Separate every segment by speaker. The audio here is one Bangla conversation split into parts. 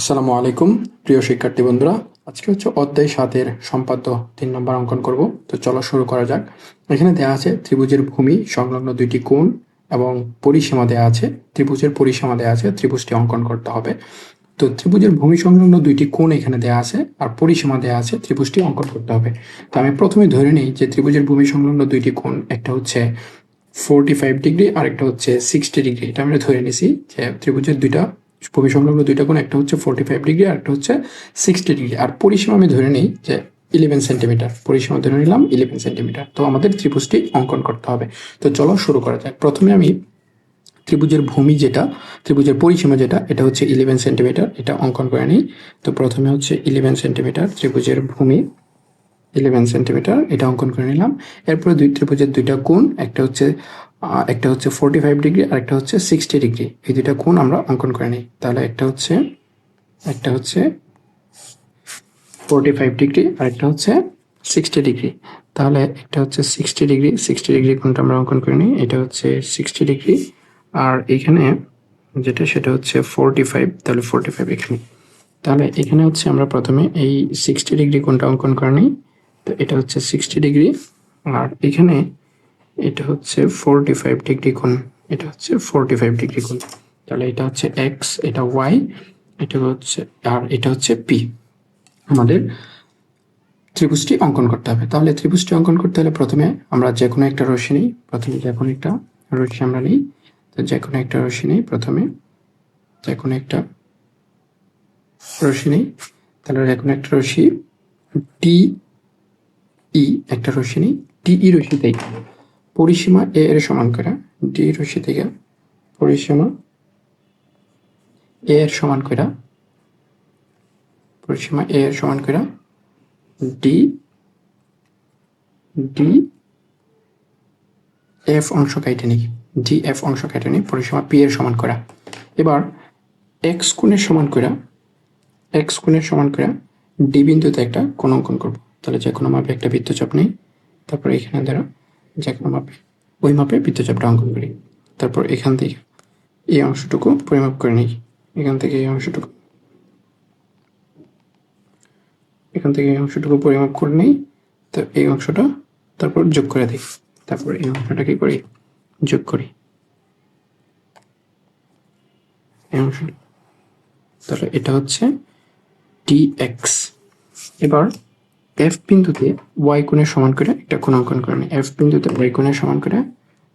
Speaker 1: আসসালামু আলাইকুম, প্রিয় শিক্ষার্থী বন্ধুরা। আজকে হচ্ছে অধ্যায় সাতের সম্পাদ্য তিন নম্বর অঙ্কন করব। তো চলো শুরু করা যাক। এখানে দেওয়া আছে ত্রিভুজের ভূমি সংলগ্ন দুইটি কোণ এবং পরিসীমা দেওয়া আছে। ত্রিভুজের পরিসীমা দেওয়া আছে, ত্রিভুজটি অঙ্কন করতে হবে। তো ত্রিভুজের ভূমি সংলগ্ন দুইটি কোণ এখানে দেওয়া আছে আর পরিসীমা দেওয়া আছে, ত্রিভুজটি অঙ্কন করতে হবে। তো আমি প্রথমে ধরে নিই যে ত্রিভুজের ভূমি সংলগ্ন দুইটি কোণ, একটা হচ্ছে ফোরটি ফাইভ ডিগ্রি আর একটা হচ্ছে সিক্সটি ডিগ্রি এটা আমরা ধরে নিছি যে ত্রিভুজের দুইটা সংলগ্ন দুইটা কোণ, একটা হচ্ছে ফোরটি ফাইভ ডিগ্রি আর একটা হচ্ছে সিক্সটি ডিগ্রি আর পরিসীমা আমি ধরে নিই যে ইলেভেন সেন্টিমিটার পরিসীমা ধরে নিলাম ইলেভেন সেন্টিমিটার তো আমাদের ত্রিভুজটি অঙ্কন করতে হবে। তো চলো শুরু করা যাক। প্রথমে আমি ত্রিভুজের ভূমি যেটা, ত্রিভুজের পরিসীমা যেটা, এটা হচ্ছে ইলেভেন সেন্টিমিটার এটা অঙ্কন করে নিই। তো প্রথমে হচ্ছে ইলেভেন সেন্টিমিটার ত্রিভুজের ভূমি ইলেভেন সেন্টিমিটার এটা অঙ্কন করে নিলাম। এরপরে দুই ত্রিভুজের দুইটা কোণ, একটা হচ্ছে একটা হচ্ছে ফোরটি ফাইভ ডিগ্রি আর একটা হচ্ছে সিক্সটি ডিগ্রি এই দুইটা কোণ আমরা অঙ্কন করে নিই। তাহলে একটা হচ্ছে একটা হচ্ছে ফোরটি ফাইভ ডিগ্রি আর একটা হচ্ছে সিক্সটি ডিগ্রি তাহলে একটা হচ্ছে সিক্সটি ডিগ্রি সিক্সটি ডিগ্রি কোণটা আমরা অঙ্কন করে নিই। এটা হচ্ছে সিক্সটি ডিগ্রি আর এখানে যেটা, সেটা হচ্ছে ফোরটি ফাইভ তাহলে ফোরটি ফাইভ এখানে। তাহলে এখানে হচ্ছে আমরা প্রথমে এই সিক্সটি ডিগ্রি কোণটা অঙ্কন করে নিই। তো এটা হচ্ছে সিক্সটি ডিগ্রি আর এখানে এটা হচ্ছে ফোরটি ফাইভ ডিগ্রি কোণ। এটা হচ্ছে ফোরটি ফাইভ ডিগ্রি কোণ। তাহলে এটা হচ্ছে এক্স এটা ওয়াই এটা হচ্ছে আর এটা হচ্ছে পি আমাদের ত্রিভুজটি অঙ্কন করতে হবে। তাহলে ত্রিভুজটি অঙ্কন করতে হলে প্রথমে আমরা যে কোনো একটা রশ্মি নিই। প্রথমে যে কোনো একটা রশ্মি আমরা নিই। তো যে কোনো একটা রশ্মি নিই প্রথমে। যে কোনো একটা রশ্মি নিই। তাহলে যে কোনো একটা রশ্মি ডি ই একটা রশ্মি নিই। ডি ই রশ্মি থেকে পরিসীমা এ এর সমান করা ডি রশ্মি থেকে পরিসীমা এ এর সমান করা পরিসীমা এ এর সমান করা ডি ডি এফ অংশ কেটে নিই ডি এফ অংশ কেটে নিই, পরিসীমা পি এর সমান করা এবার এক্স কোণের সমান করা এক্স কোণের সমান করা ডি বিন্দুতে একটা কোণ অঙ্কন করব। তাহলে যে কোনো মাপে একটা বৃত্তচাপ নেই। তারপর এখানে ধরো যে কোনো মাপে, ওই মাপে বৃত্তচাপটা অঙ্কন করি। তারপর এখান থেকে এই অংশটুকু পরিমাপ করে নিই। এখান থেকে এই অংশটুকু, এখান থেকে এই অংশটুকু পরিমাপ করে নিই। তো এই অংশটা তারপর যোগ করে দিই। তারপর এই অংশটা কি করি? যোগ করি। এই অংশটা তাহলে এটা হচ্ছে টি এক্স এবার এফ বিন্দুতে ওয়াই কোণের সমান করে একটা কোণ অঙ্কন করে নিই। এফ বিন্দুতে ওয়াই কোণের সমান করে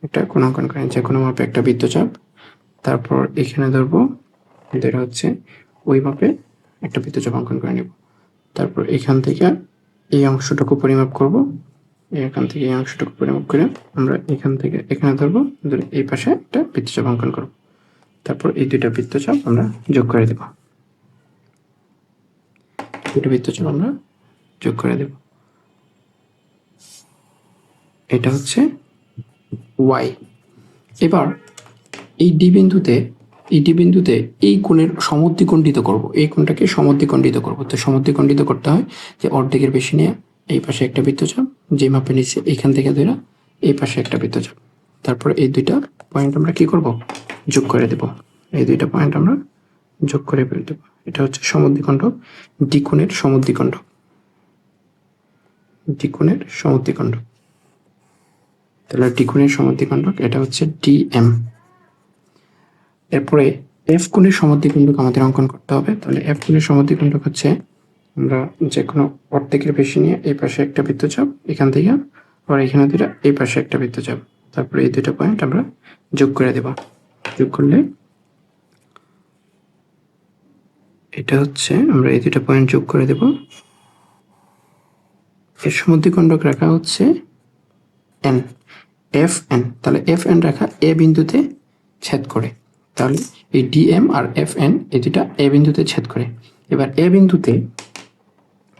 Speaker 1: একটা কোণ অঙ্কন করেন যে কোনো মাপে একটা বৃত্তচাপ। তারপর এখানে ধরবো এটা হচ্ছে ওই মাপে একটা বৃত্তচাপ অঙ্কন করে নেব। তারপর এখান থেকে এই অংশটুকু পরিমাপ করব। এখান থেকে এই অংশটুকু পরিমাপ করে আমরা এখান থেকে, এখানে ধরবো, ধরে এই পাশে একটা বৃত্তচাপ অঙ্কন করব। তারপর এই দুইটা বৃত্তচাপ আমরা যোগ করে দেব। দুটো বৃত্তচাপ আমরা যোগ করে দেব। এটা হচ্ছে ওয়াই এবার এই ডি বিন্দুতে, এই ডি বিন্দুতে এই কোণের সমদ্বিখণ্ডিত করব। এই কোণটাকে সমদ্বিখণ্ডিত করব। তো সমদ্বিখণ্ডিত করতে হয় যে অর্ধেকের বেশি নিয়ে এই পাশে একটা বৃত্তচাপ যে মাপে নিচ্ছে এখান থেকে ধরে, এই পাশে একটা বৃত্তচাপ। তারপর এই দুইটা পয়েন্ট আমরা কি করব? যোগ করে দেব। এই দুইটা পয়েন্ট আমরা যোগ করে ফেলে দেব এটা হচ্ছে সমদ্বিখণ্ডক ডি কোণের ডি কোণের সমদ্বিখণ্ডক তাহলে ডি কোণের সমদ্বিখণ্ডক এটা হচ্ছে ডি এম এরপরে এফ কোণের সমদ্বিখণ্ডক আমাদের অঙ্কন করতে হবে। তাহলে এফ কোণের সমদ্বিখণ্ডক হচ্ছে আমরা যে কোনো অর্ধেকের বেশি নিয়ে এই পাশে একটা বৃত্তচাপ, এখান থেকে আবার এখানে দুটা এই পাশে একটা বৃত্তচাপ। তারপরে এই দুটো পয়েন্ট আমরা যোগ করে দেব। যোগ করলে এটা হচ্ছে আমরা এই দুটো পয়েন্ট যোগ করে দেব। এর সমদ্বিখণ্ডক রাখা হচ্ছে এন এফ এন তাহলে এফ এন রাখা এ বিন্দুতে ছেদ করে। তাহলে এই ডিএম আর এফ এন এই দুটা এ বিন্দুতে ছেদ করে। এবার এ বিন্দুতে,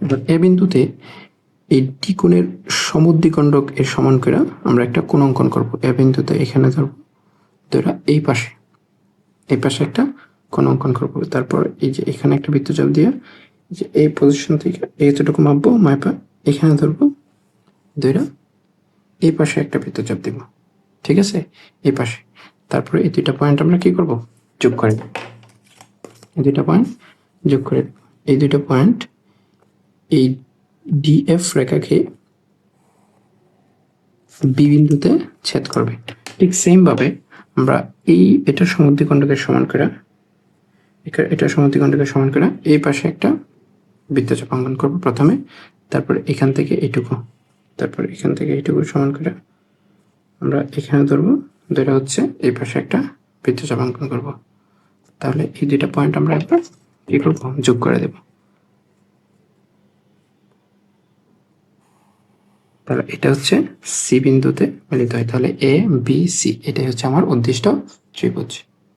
Speaker 1: এবার এ বিন্দুতে এই ডি কোণের সমদ্বিখণ্ডক এর সমান করে আমরা একটা কোণ অঙ্কন করব। এ বিন্দুতে এখানে ধরব, ধরা এই পাশে। এই পাশে একটা কোণ অঙ্কন করব। তারপর এই যে এখানে একটা বৃত্তচাপ দিয়ে যে এই পজিশন থেকে এইতটুকু মাপবো, মাপা এখানে ধরবো, দুইটা, এই পাশে একটা বৃত্তচাপ দিব, ঠিক আছে? এই পাশে। তারপরে এই দুইটা পয়েন্ট আমরা কি করব? যোগ করে দেব। এই দুইটা পয়েন্ট যোগ করে দেব। এই দুইটা পয়েন্ট এই ডিএফ রেখাকে বি বিন্দুতে ছেদ করবে। ঠিক সেম ভাবে আমরা এই এটা সমুদ্রিকণ্ডকে সমান করে, এটা সমুদ্রিকণ্ডকে সমান করে এই পাশে একটা বৃত্তচাপ অঙ্কন করব প্রথমে। তারপর এখান থেকে এইটুকু তারপর এখান থেকে এইটুকু সমান করে আমরা এখানে ধরবো দুটা হচ্ছে এই পাশে একটা বৃত্তচাপ অঙ্কন করব। তাহলে এই দুইটা পয়েন্ট আমরা একবার কি করব? যোগ করে দেব। তাহলে এটা হচ্ছে সি বিন্দুতে মিলিত হয়। তাহলে এ বি সি এটাই হচ্ছে আমার উদ্দিষ্ট ত্রিভুজ।